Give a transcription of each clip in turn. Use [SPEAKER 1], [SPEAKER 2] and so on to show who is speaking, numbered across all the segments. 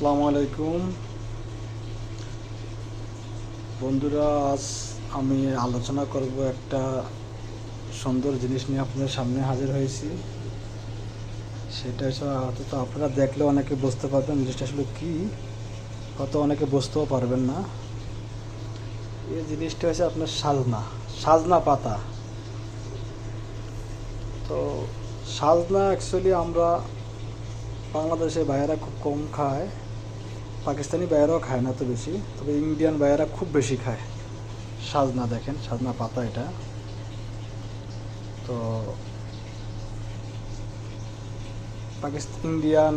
[SPEAKER 1] আসসালামু আলাইকুম। বন্ধুরা, আজ আমি আলোচনা করব একটা সুন্দর জিনিস নিয়ে আপনাদের সামনে হাজির হয়েছি। সেটা অন্তত আপনারা দেখলে অনেকে বুঝতে পারবেন জিনিসটা আসলে কী। হয়তো অনেকে বুঝতেও পারবেন না। এই জিনিসটা হচ্ছে আপনার সাজনা সাজনা পাতা। তো সাজনা অ্যাকচুয়ালি আমরা বাংলাদেশে বাইরেরা খুব কম খায়। পাকিস্তানি বাইরেও খায় না তো বেশি, তবে ইন্ডিয়ান বাইরেরা খুব বেশি খায়। সাজনা দেখেন, সাজনা পাতা এটা। তো পাকিস্তান ইন্ডিয়ান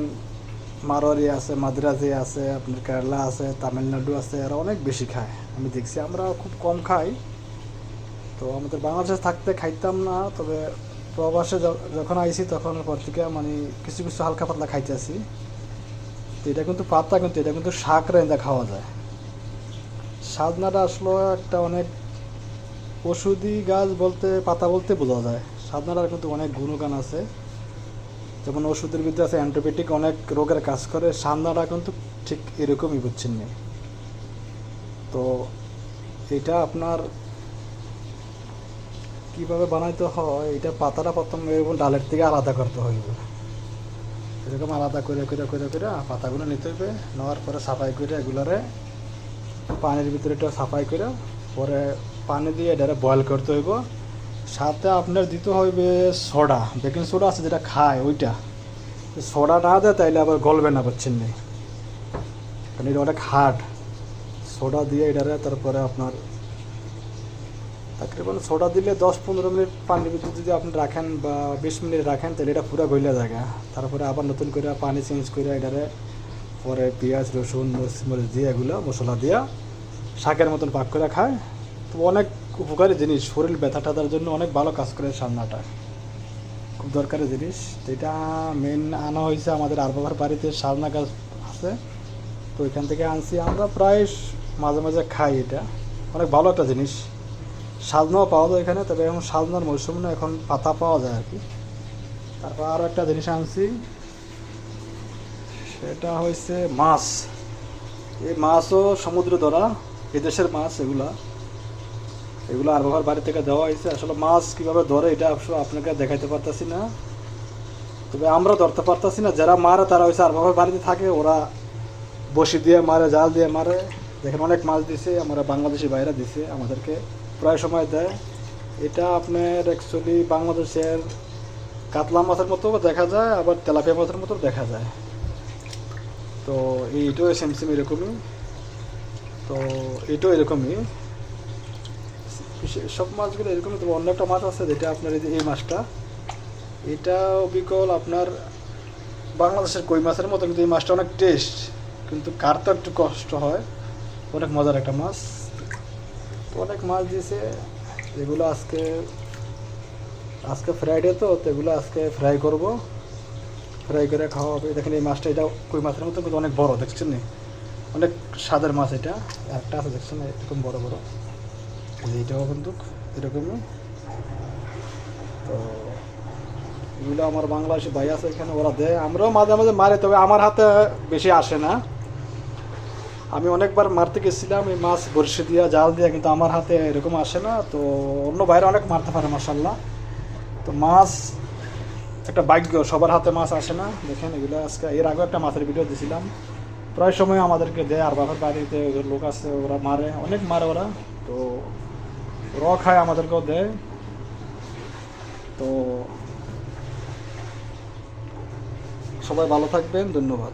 [SPEAKER 1] মারোয়ারি আছে, মাদ্রাজি আছে, আপনার কেরালা আছে, তামিলনাড়ু আছে, এরা অনেক বেশি খায়। আমি দেখছি, আমরা খুব কম খাই। তো আমাদের বাংলাদেশে থাকতে খাইতাম না, তবে প্রবাসে যখন আইছি তখন পর থেকে মানে কিছু কিছু হালকা পাতলা খাইতেছি তো এটা কিন্তু পাতা, কিন্তু এটা কিন্তু শাক রেন্দা খাওয়া যায়। সাজনাটা আসলে একটা অনেক ওষুধি গাছ বলতে, পাতা বলতে বোঝা যায়। সাজনাটার কিন্তু অনেক গুণগান আছে। যেমন ওষুধের ভিতরে আছে অ্যান্টিবায়োটিক, অনেক রোগের কাজ করে। সাজনাটা কিন্তু ঠিক এরকমই বুঝছেন নি তো এটা আপনার কীভাবে বানাইতে হয়, এটা পাতাটা প্রথম ডালের থেকে আলাদা করতে হইবে। এরকম আলাদা করে করে করে করে পাতাগুলো নিতে হবে। নেওয়ার পরে সাফাই করে এগুলারে পানির ভিতরে এটা সাফাই করে পরে পানি দিয়ে এটারে বয়েল করতে হইব। সাথে আপনার দিতে হইবে সোডা বেকিং সোডা আছে যেটা খায় ওইটা। সোডা না দেয় তাইলে আবার গলবে না পাচ্ছেন নেই কারণ এটা অনেক হার্ড সোডা দিয়ে এটারে তারপরে আপনার তাকরিবান সোডা দিলে দশ পনেরো মিনিট পানির ভিতরে যদি আপনি রাখেন বা বিশ মিনিট রাখেন, তাহলে এটা পুরো গইলা জায়গা। তারপরে আবার নতুন করে পানি চেঞ্জ করে এটারে পরে পেঁয়াজ, রসুন, মরিচ দিয়ে এগুলো মশলা দিয়া শাকের মতন পাক করে খায়। তো অনেক উপকারী জিনিস, শরীর ব্যথা টাথার জন্য অনেক ভালো কাজ করে সান্নাটা খুব দরকারি জিনিস। এটা মেন আনা হয়েছে আমাদের আরবাবার বাড়িতে সাজনা গাছ আছে। তো এখান থেকে আনছি আমরা, প্রায় মাঝে মাঝে খাই এটা। অনেক ভালো একটা জিনিস। সাজনাও পাওয়া যায় এখানে, তবে এখন সাজনার মৌসুম না, এখন পাতা পাওয়া যায় আর কি। তারপর আরও একটা জিনিস আনছি, সেটা হয়েছে মাছ। এই মাছও সমুদ্র ধরা এদেশের মাছ এগুলা। এগুলো আর বাবার বাড়ি থেকে দেওয়া হয়েছে আসলে মাছ কীভাবে ধরে, এটা আসলে আপনাকে দেখাইতে পারতাছি না। তবে আমরা ধরতে পারতাছি না, যারা মারে তারা হয়েছে আর বাবার বাড়িতে থাকে, ওরা বসি দিয়ে মারে, জাল দিয়ে মারে। দেখেন অনেক মাছ দিছে, আমরা বাংলাদেশি বাইরে দিছে আমাদেরকে। প্রায় সময় দেয়। এটা আপনার অ্যাকচুয়ালি বাংলাদেশের কাতলা মাছের মতো দেখা যায়, আবার তেলাপিয়া মাছের মতো দেখা যায়। তো এইটাও সেম সেম এরকমই। তো এটাও এরকমই। সব মাছগুলো এরকমই। তবে অন্য একটা মাছ আছে যেটা আপনার এই মাছটা। এটা অবিকল আপনার বাংলাদেশের কই মাছের মতো, কিন্তু এই মাছটা অনেক টেস্ট কিন্তু কাটতে একটু কষ্ট হয়। অনেক মজার একটা মাছ। অনেক মাছ দিয়েছে এগুলো আজকে আজকে ফ্রাইডে তো তো এগুলো আজকে ফ্রাই করব। ফ্রাই করে খাওয়া হবে। দেখেন এই মাছটা, এটা কই মাছের মতো, কিন্তু অনেক বড়, দেখছেন নি? অনেক স্বাদের মাছ এটা। একটা আছে, দেখছেন এরকম বড় বড়। এইটাও কিন্তু এরকমই। তো, এগুলো আমার বাংলাদেশি ভাই আছে এখানে, ওরা দেয়। আমরাও মাঝে মাঝে মারে, তবে আমার হাতে বেশি আসে না। আমি অনেকবার মারতে গেছিলাম, এই মাছ বড়শি দিয়া, জাল দিয়া, কিন্তু আমার হাতে এরকম আসে না। তো অন্য বাইরে অনেক মারতে পারে মাসাল্লাহ তো মাছ, একটা ভাগ্য, সবার হাতে মাছ আসে না। দেখেন এগুলো, আজকে এর আগে একটা মাছের ভিডিও দিয়েছিলাম প্রায় সময় আমাদেরকে দেয়, আর বাবার বাড়িতে লোক আছে, ওরা মারে, অনেক মারে ওরা। তো র খায় আমাদেরকেও দেয়। তো সবাই ভালো থাকবেন, ধন্যবাদ।